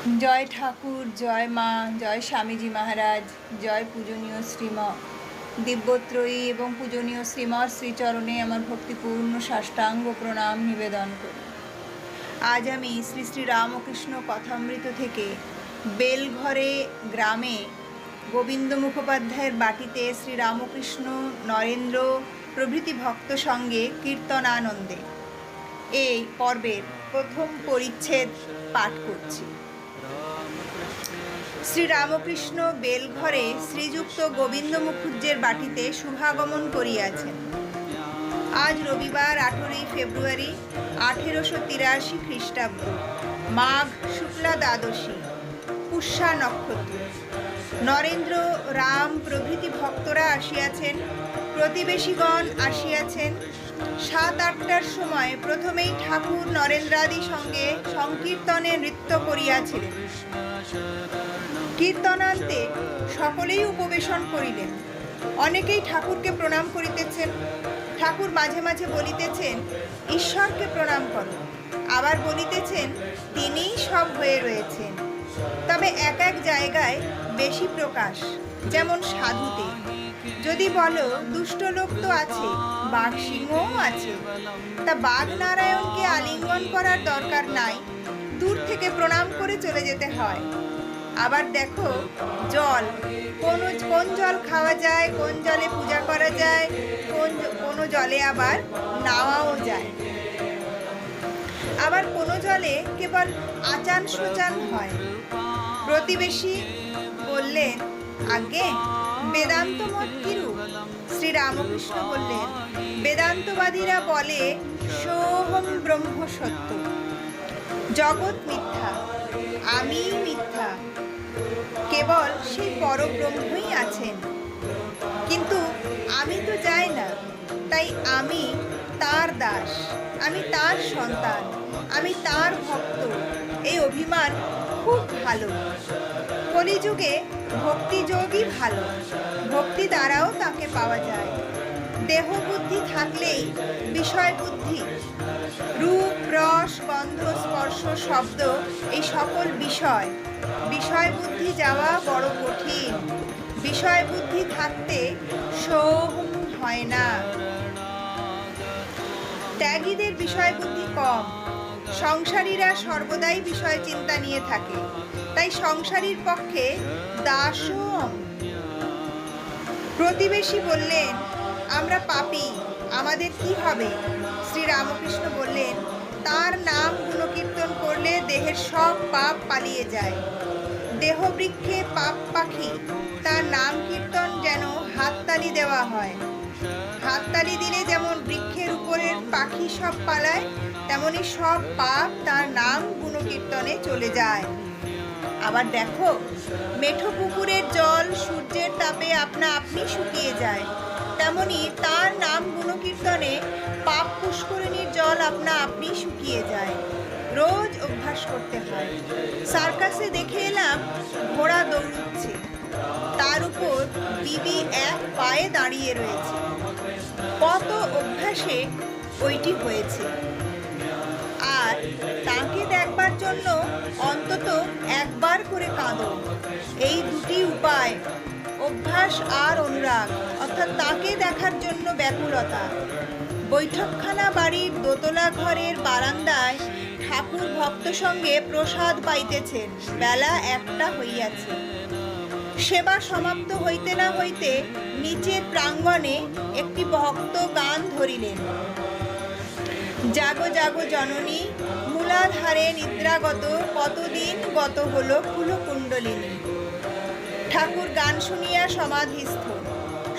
জয় ঠাকুর, জয় মা, জয় স্বামীজি মহারাজ, জয় পূজনীয় শ্রীম, দিব্যত্রয়ী এবং পূজনীয় শ্রীমর শ্রীচরণে আমার ভক্তিপূর্ণ সাষ্টাঙ্গ প্রণাম নিবেদন করি আজ আমি শ্রী শ্রী রামকৃষ্ণ কথামৃত থেকে বেলঘরে গ্রামে গোবিন্দ মুখোপাধ্যায়ের বাটিতে শ্রী রামকৃষ্ণ নরেন্দ্র প্রভৃতি ভক্ত সঙ্গে কীর্তনানন্দে এই পর্বের প্রথম পরিচ্ছেদ পাঠ করছি। শ্রী রামকৃষ্ণ বেলঘরে শ্রীযুক্ত গোবিন্দ মুখুজ্জের বাটিতে শুভাগমন করিয়াছেন। আজ রবিবার আঠেরোই ফেব্রুয়ারি আঠেরোশো তিরাশি খ্রিস্টাব্দ। মাঘ শুক্লা দ্বাদশী, পুষ্যা নক্ষত্র। নরেন্দ্র রাম প্রভৃতি ভক্তরা আসিয়াছেন, প্রতিবেশীগণ আসিয়াছেন সাত আটটার সময় প্রথমেই ঠাকুর নরেন্দ্রাদি সঙ্গে সংকীর্তনে নৃত্য করিয়াছিলেন। কীর্তনান্তে সকলেই উপবেশন করিলেন। অনেকেই ঠাকুরকে প্রণাম করিতেছেন। ঠাকুর মাঝে মাঝে বলিতেছেন, ঈশ্বরকে প্রণাম করো। আবার বলিতেছেন, তিনিই সব হয়ে রয়েছেন। তবে এক এক জায়গায় বেশি প্রকাশ, যেমন সাধুতে। যদি বলো দুষ্ট লোক তো আছে, বাঘ সিংহও আছে। তা বাঘ নারায়ণকে আলিঙ্গন করার দরকার নাই, দূর থেকে প্রণাম করে চলে যেতে হয়। আবার দেখো, জল, কোন কোন জল খাওয়া যায়, কোন জলে পূজা করা যায়, কোন কোনো জলে আবার নাওয়াও যায়। আবার কোনো জলে কেবল আচান শোচান হয়। প্রতিবেশী বললেন আগে বেদান্ত মত কিরূপ শ্রী রামকৃষ্ণ বললেন, বেদান্তবাদীরা বলে, সোহম ব্রহ্ম সত্য জগৎ মিথ্যা আমি মিথ্যা। কেবল সেই পরব্রহ্মই আছেন। কিন্তু আমি তো যাই না, তাই আমি তার দাস, আমি তার সন্তান, আমি তার ভক্ত। এই অভিমান খুব ভালো। কলিযুগে ভক্তিযোগই ভালো। ভক্তি দ্বারাও তাকে পাওয়া যায়। দেহ বুদ্ধি থাকলেই বিষয় বুদ্ধি। রূপ, রস, গন্ধ, স্পর্শ, শব্দ এই সকল বিষয়। বিষয় বুদ্ধি যাওয়া বড় কঠিন। বিষয় বুদ্ধি থাকতে সৌম হয় না। ত্যাগীদের বিষয় বুদ্ধি কম। সংসারীরা সর্বদাই বিষয় চিন্তা নিয়ে থাকে। তাই সংসারীর পক্ষে দাসম প্রতিবেশী বললেন, আমরা পাপী, আমাদের কি হবে? শ্রী রামকৃষ্ণ বললেন, তার নাম গুণকীর্তন করলে দেহের সব পাপ পালিয়ে যায়। দেহবৃক্ষে পাপ পাখি, তার নাম কীর্তন যেন হাততালি দেওয়া হয়। হাততালি দিলে যেমন বৃক্ষের উপরের পাখি সব পালায়, তেমনি সব পাপ তার নাম গুণকীর্তনে চলে যায়। আবার দেখো, মেঠো পুকুরের জল সূর্যের তাপে আপনা আপনি শুকিয়ে যায়। তেমনি তার নাম গুণকীর্তনে পাপ পুষ্করিণীর জল আপনা আপনি শুকিয়ে যায়। রোজ অভ্যাস করতে হয়। সার্কাসে দেখে এলাম, ঘোড়া দৌড়চ্ছে। তার উপর বিবি এক পায়ে দাঁড়িয়ে রয়েছে। কত অভ্যাসে ওইটি হয়েছে। আর তাকে দেখবার জন্য অন্তত একবার করে কাঁদো। এই দুটি উপায়, অভ্যাস আর অনুরাগ, অর্থাৎ তাকে দেখার জন্য ব্যাকুলতা। বৈঠকখানা বাড়ির দোতলা ঘরের বারান্দায় ঠাকুর ভক্ত সঙ্গে প্রসাদ পাইতেছেন। বেলা একটা হইয়াছে। সেবা সমাপ্ত হইতে না হইতে নিচের প্রাঙ্গণে একটি ভক্ত গান ধরিলেন। জাগো জাগো জননী, মূলাধারে নিদ্রাগত, কতদিন গত হলো কুলকুণ্ডলিনী ঠাকুর গান শুনিয়া সমাধিস্থ।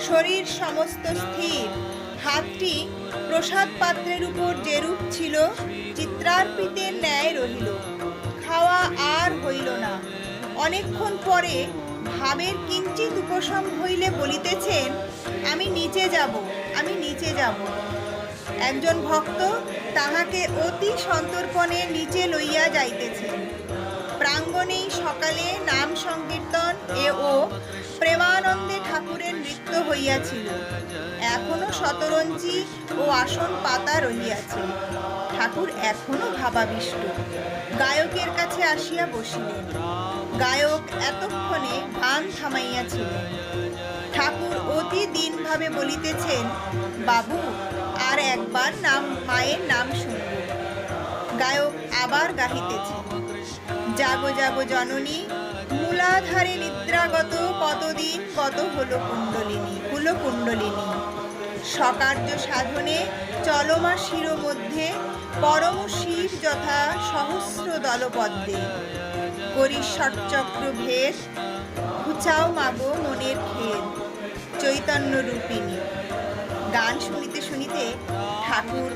শরীর সমস্ত স্থির। হাতটি প্রসাদ পাত্রের উপর যেরূপ ছিল, চিত্রার্পিতের ন্যায় রহিল। খাওয়া আর হইল না। অনেকক্ষণ পরে ভাবের কিঞ্চিত উপশম হইলে বলিতেছেন, আমি নিচে যাব, আমি নিচে যাব। একজন ভক্ত তাহাকে অতি সন্তর্পণে নিচে লইয়া যাইতেছেন প্রাঙ্গণেই সকালে নাম সংকীর্তন এ ও প্রেমানন্দে ঠাকুরের নৃত্য হইয়াছিল। এখনও শতরঞ্জি ও আসন পাতা রহিয়াছে। ঠাকুর এখনও ভাবাবিষ্ট। গায়কের কাছে আসিয়া বসিলেন। গায়ক এতক্ষণে গান থামাইয়াছিলেন। ঠাকুর অতি দিনভাবে বলিতেছেন, বাবু, আর একবার নাম, মায়ের নাম শুনব। গায়ক আবার গাহিতেছেন, জাগো জাগো জননী, মূলাধারে নিদ্রাগত, কতদিন, কত হলো কুণ্ডলিনী কুলো কুণ্ডলিনী। সকার্য সাধনে চলমা শির মধ্যে পরম শিব যথা সহস্র দলপদ্মে। করি ষটচক্র ভেদ, ঘুচাও মাগো মনের খেদ, চৈতন্য রূপিণী। গান শুনিতে শুনিতে ঠাকুর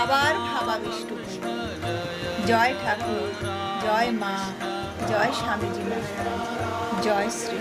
আবার ভাবাবিষ্ট জয় ঠাকুর, জয় মা, জয় স্বামীজি জয় শ্রী